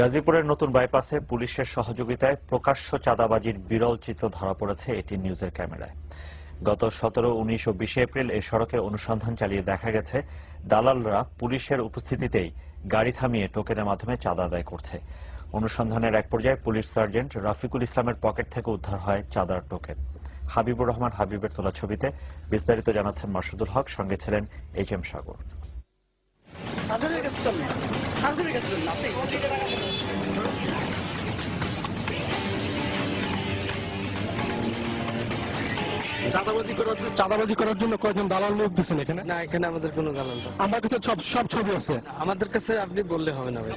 গাজীপুরের নতুন বাইপাসে পুলিশের সহযোগিতায় প্রকাশ্য চাঁদাবাজির বিরল চিত্র ধরা পড়েছে এটি নিউজের ক্যামেরায়। গত সতেরো, উনিশ ও বিশে এপ্রিল এই সড়কে অনুসন্ধান চালিয়ে দেখা গেছে, দালালরা পুলিশের উপস্থিতিতেই গাড়ি থামিয়ে টোকেনের মাধ্যমে চাঁদা আদায় করছে। অনুসন্ধানের এক পর্যায়ে পুলিশ সার্জেন্ট রাফিকুল ইসলামের পকেট থেকে উদ্ধার হয় চাঁদার টোকেন। হাবিবুর রহমান হাবিবের তোলা ছবিতে বিস্তারিত জানাচ্ছেন মাসুদুল হক, সঙ্গে ছিলেন এইচ এম সাগর। চাঁদাবাজি করার চাঁদাবাজি করার জন্য কয়জন দালাল লোক দিচ্ছেন এখানে? না এখানে আমাদের কোনো নেই। আমার কাছে সব সব ছবি আছে। আমাদের কাছে আপনি বললে হবে না ভাই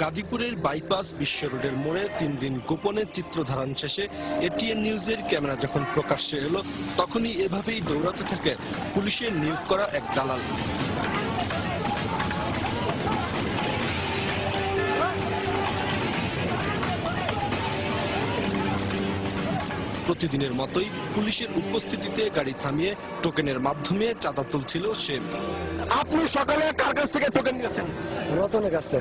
গাজীপুরের বাইপাস বিশ্ব রোডের মোড়ে তিন দিন গোপনে চিত্র ধারণ শেষে এটিএন নিউজের ক্যামেরা যখন প্রকাশ্যে এলো তখনই এভাবেই দৌড়াতে থাকে পুলিশের নিয়োগ করা এক দালাল। প্রতিদিনের মতোই পুলিশের উপস্থিতিতে গাড়ি থামিয়ে টোকেনের মাধ্যমে চাঁদা তুলছিল সে। আপনি সকালে কার কাছ থেকে টোকেন নিয়েছেন? রতনের কাছে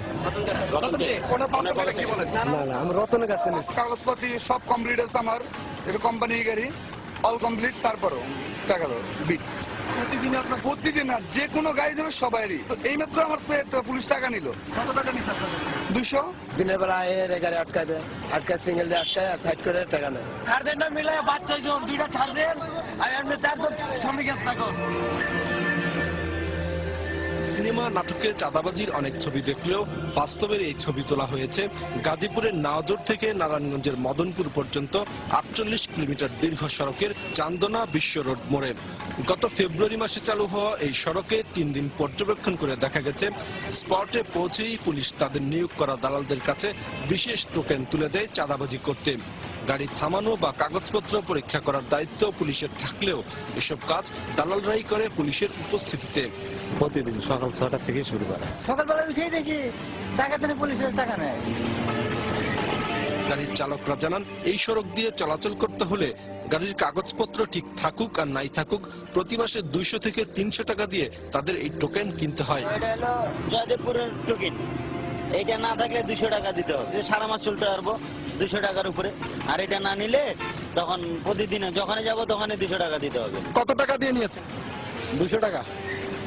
না না আমি রতনের কাছ থেকে কাগজপাতি সব কমপ্লিট আছে আমার। এটা কোম্পানির গাড়ি অল কমপ্লিট তারপরও টাকা দাও বিট। প্রতিদিন আপনার প্রতিদিন আর যে কোনো গাড়ি দেবে সবাইরই। তো এই মাত্র আমার পুলিশ টাকা নিল। কত টাকা নিচ্ছে দুইশো? দিনের বেলা এর গাড়ি আটকায় দেয়। আটকায় সিঙ্গেল দিয়ে আটকায় আর সাইড করে টাকা নেয়। ছাড় দেন না মিলে বাচ্চা জন দুইটা ছাড় দেন আর এমনি চার জন শ্রমিক আছে থাকো সিনেমা নাটকে চাঁদাবাজির অনেক ছবি দেখলেও বাস্তবের এই ছবি তোলা হয়েছে। গাজীপুরের নাওজোর থেকে নারায়ণগঞ্জের মদনপুর পর্যন্ত আটচল্লিশ কিলোমিটার দীর্ঘ সড়কের চান্দনা বিশ্ব রোড মোড়ে। গত ফেব্রুয়ারি মাসে চালু হওয়া এই সড়কে তিন দিন পর্যবেক্ষণ করে দেখা গেছে, স্পটে পৌঁছেই পুলিশ তাদের নিয়োগ করা দালালদের কাছে বিশেষ টোকেন তুলে দেয় চাঁদাবাজি করতে। গাড়ি থামানো বা কাগজপত্র পরীক্ষা করার দায়িত্ব পুলিশের থাকলেও এসব কাজ দালালরাই করে পুলিশের উপস্থিতিতে। প্রতিদিন সকাল ছটা থেকে শুরু করে। সকালবেলা উঠেই দেখি টাকা থেকে পুলিশের টাকা নেয়। গাড়ির চালকরা জানান এই সড়ক দিয়ে চলাচল করতে হলে গাড়ির কাগজপত্র ঠিক থাকুক আর নাই থাকুক প্রতি মাসে দুইশো থেকে তিনশো টাকা দিয়ে তাদের এই টোকেন কিনতে হয়। এটা জয়দেবপুরের টোকেন। এটা না থাকলে দুশো টাকা দিতে হবে। সারা মাস চলতে পারব দুশো টাকার উপরে। আর এটা না নিলে তখন প্রতিদিনে যখনই যাব তখনই দুশো টাকা দিতে হবে। কত টাকা দিয়ে নিয়েছে? দুশো টাকা।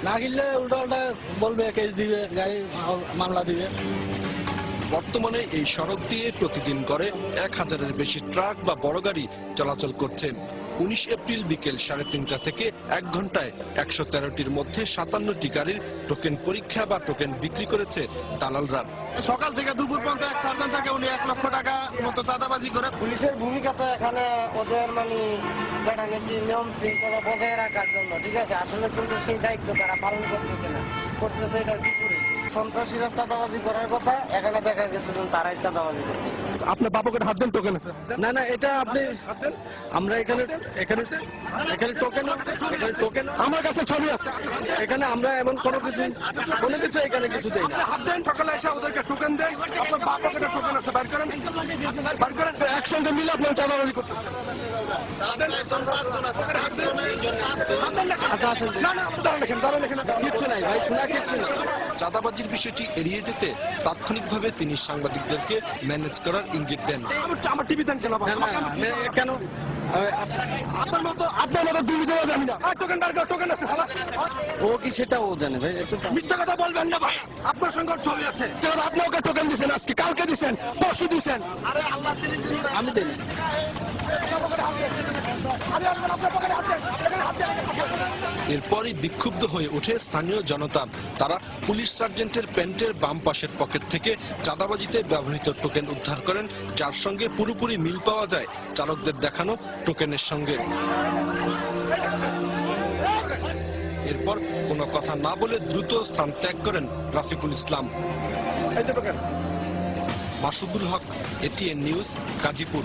না কিনলে উল্টা উল্টা বলবে কেস দিবে গাড়ি মামলা দিবে। বর্তমানে এই সড়ক দিয়ে প্রতিদিন করে এক হাজারের বেশি ট্রাক বা বড় গাড়ি চলাচল করছে। উনিশ এপ্রিল বিকেল সাড়ে তিনটা থেকে এক ঘন্টায় একশো তেরোটির মধ্যে সাতান্নটি গাড়ির টোকেন পরীক্ষা বা টোকেন বিক্রি করেছে দালালরা সকাল থেকে দুপুর পর্যন্ত এক সার্জন থাকে উনি এক লক্ষ টাকা মতো চাঁদাবাজি করে। পুলিশের ভূমিকা তো এখানে ওদের মানে নিয়ম শৃঙ্খলা বজায় রাখার জন্য ঠিক আছে? আসলে কিন্তু সেই দায়িত্ব তারা পালন করতেছে না। করতেছে এটা কি করে? সন্ত্রাসীরা চাঁদাবাজি করার কথা এখানে দেখা গেছে তারাই চাঁদাবাজি আপনার বাবুকে হাত দেন টোকেন আছে। না না এটা আপনি আমরা এখানে এখানে এখানে টোকেন এখানে টোকেন আমার কাছে ছবি আছে। এখানে আমরা এমন কোনো কিছু কোনো কিছু এখানে কিছু দেই না। হাত দেন সকালে এসে ওদেরকে টোকেন দেন। আপনার বাবুকে টোকেন আছে বার করেন। বার করেন একসঙ্গে মিলে আপনার চাঁদাবাজি করতে আচ্ছা আচ্ছা না না আপনি দাঁড়ান এখানে দাঁড়ান এখানে। কিচ্ছু নাই ভাই শোনা কিচ্ছু নাই। চাঁদাবাজির বিষয়টি এড়িয়ে যেতে তাৎক্ষণিকভাবে তিনি সাংবাদিকদেরকে ম্যানেজ করার ইঙ্গিত দেন। আমার টিভি দেন কেন কেন? আপনার মতো আপনার মতো দুই দেওয়া যাবে না। আর টোকেন বার টোকেন আছে ও কি সেটা ও জানে ভাই একটু মিথ্যা কথা বলবেন না ভাই। আপনার সঙ্গে ওর ছবি আছে। যেমন আপনি ওকে টোকেন দিচ্ছেন আজকে কালকে দিচ্ছেন পরশু দিচ্ছেন আমি দিই না। এরপরই বিক্ষুব্ধ হয়ে ওঠে স্থানীয় জনতা। তারা পুলিশ সার্জেন্টের প্যান্টের বাম পাশের পকেট থেকে চাঁদাবাজিতে ব্যবহৃত টোকেন উদ্ধার করেন যার সঙ্গে পুরোপুরি মিল পাওয়া যায় চালকদের দেখানো টোকেনের সঙ্গে। এরপর কোনো কথা না বলে দ্রুত স্থান ত্যাগ করেন রাফিকুল ইসলাম। Masudul Haque ATN news Gazipur.